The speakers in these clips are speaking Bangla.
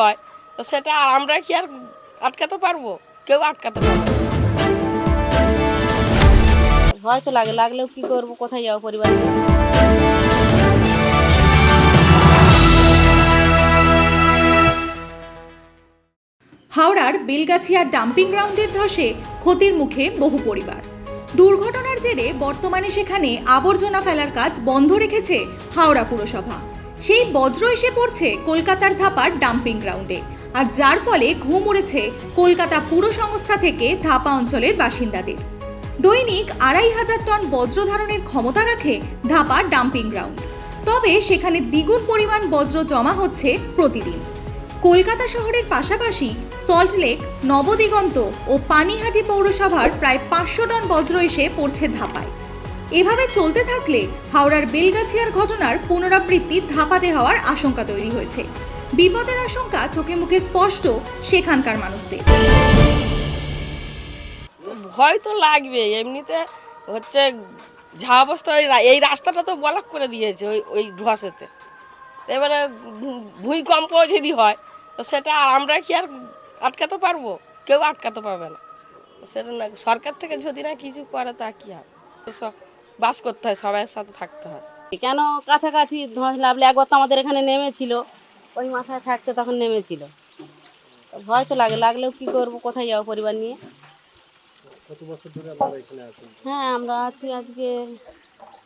হয়? তো সেটা আর আমরা কি আর আটকাতে পারব? কেউ আটকাতে পারবে। ভয় তো লাগে, লাগলেও কি করব? কোথায় যাব পরিবার হাওড়ার বেলগাছিয়া ডাম্পিং গ্রাউন্ডের ধসে ক্ষতির মুখে বহু পরিবার। দুর্ঘটনার জেরে বর্তমানে সেখানে আবর্জনা ফেলার কাজ বন্ধ রেখেছে হাওড়া পুরসভা। সেই বজ্র এসে পড়ছে কলকাতার ধাপার ডাম্পিং গ্রাউন্ডে। আর যার ফলে ঘুম উড়েছে কলকাতা পুর সংস্থা থেকে ধাপা অঞ্চলের বাসিন্দাদের। দৈনিক আড়াই হাজার টন বজ্র ধারণের ক্ষমতা রাখে ধাপা ডাম্পিং গ্রাউন্ড। তবে সেখানে দ্বিগুণ পরিমাণ বজ্র জমা হচ্ছে প্রতিদিন। কলকাতা শহরের পাশাপাশি সল্টলেক নবদিগন্ত ও পানিহাটি পৌরসভার প্রায় পাঁচশো টন বজ্র এসে পড়ছে ধাপায়। এভাবে চলতে থাকলে হাওড়ার বেলগাছিয়ার ঘটনার পুনরাবৃত্তি ধাপাতে হওয়ার আশঙ্কা তৈরি হয়েছে। বিপদের আশঙ্কা চোখে মুখে স্পষ্ট সেখানকার মানুষদের। ভয় তো লাগবে, এমনিতে হচ্ছে যা অবস্থা এই রাস্তাটা তো ব্লক করে দিয়েছে ওই ওই ধোয়াশেতে। এবারে ভূমিকম্প যদি হয়, তো সেটা আর আমরা কি আর আটকাতে পারব? কেউ আটকাতে পারবে না। সেটা না সরকার থেকে যদি না কিছু করে, তা কী হবে? সব বাস করতে হয় সবাইয়ের সাথে থাকতে হয়। কেন কাছাকাছি ধস নামলে একবার তো আমাদের এখানে নেমেছিল ওই মাথায় থাকতে তখন নেমেছিল। ভয় তো লাগে লাগলেও কি করব কোথায় যাব পরিবার নিয়ে? হ্যাঁ আমরা আছি আজকে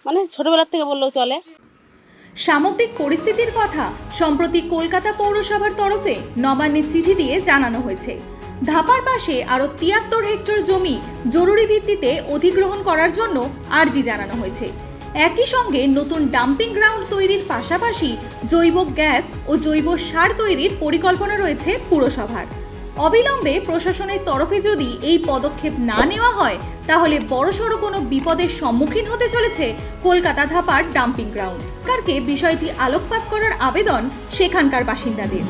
মানে ছোটবেলার থেকে বললেও চলে। সামগ্রিক পরিস্থিতির কথা সম্প্রতি কলকাতা পৌরসভার তরফে নবান্নে চিঠি দিয়ে জানানো হয়েছে। ধাপার পাশে আরও তিয়াত্তর হেক্টর জমি জরুরি ভিত্তিতে অধিগ্রহণ করার জন্য আর্জি জানানো হয়েছে। একই সঙ্গে নতুন ডাম্পিং গ্রাউন্ড তৈরির পাশাপাশি জৈব গ্যাস ও জৈব সার তৈরির পরিকল্পনা রয়েছে পুরসভার। অবিলম্বে প্রশাসনের তরফে যদি এই পদক্ষেপ না নেওয়া হয়, তাহলে বড়সড় কোনো বিপদের সম্মুখীন হতে চলেছে কলকাতা ধাপার ডাম্পিং গ্রাউন্ড। সরকারকে বিষয়টি আলোকপাত করার আবেদন সেখানকার বাসিন্দাদের।